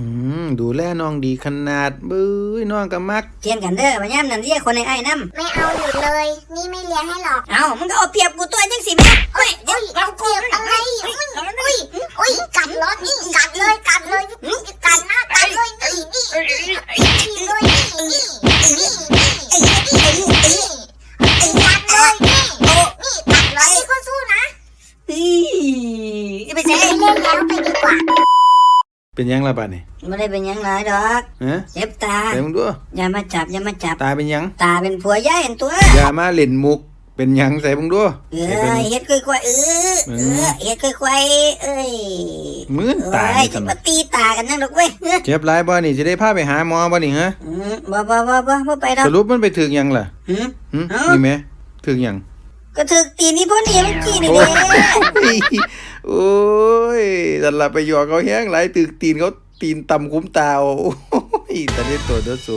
อืมดูแลน้องดีขนาดบื้อน้องก็มักเทียนกันเด้อมาย่ำนั่นเรียกคนในไอ้น้ไม่เอาหยุดเลย นี่ไม่เลี้ยงให้หรอกำเอ้ามึงก็เอาเปรียบกูตัวจังสิแม่เฮ้ยเดี๋ยวเรากูอะไรอุ้ยอุ้ยอุ้ยกัดรถนี่กัดเลยกัดเลยกัดหน้ากัดเลยนี่นี่นี่เลยนี่นี่นี่นี่นี่นี่กัดเลยนี่นี่กัดเลยก็สู้นะอีจะไปไม่ใส่เล่นแล้วไปดีกว่า เป็นยังล่ะบัดนี่ไม่ได้เป็นหยังไรดอกฮะเจ็บตาใส่มึงดูอย่ามาจับอย่ามาจับตาเป็นหยัง ตาเป็นผัวย่าเห็นตัวอย่ามาเล่นมุกเป็นหยังใส่มึงดูเอใส่อเป็นเฮ็ดค่อยๆเออเออเฮ็ดค่อยๆเอ้ยมื้นตาเอ้ยนี่จะซั่นมาน่ะตีตากันนั่นหรอกเว้ยเออเจ็บหลายบ่นี่สิได้พาไปหาหมอบ่นี่ฮะอืมบ่บ่บ่บ่บ่ไปดอกสรุปมันไปถึงหยังล่ะหืมหึเอ้านี่แม่ถึงหยังก็ถึกตีนี่พ่อนี่เมื่อกี้นี่โอ้เด้ยโอ้ย ดันละไปหยอกเขาแห้งไหลตึกตีนเขาตีนต่ำคุ้มตาโอ้ยตอนนี้ตัวเดือสู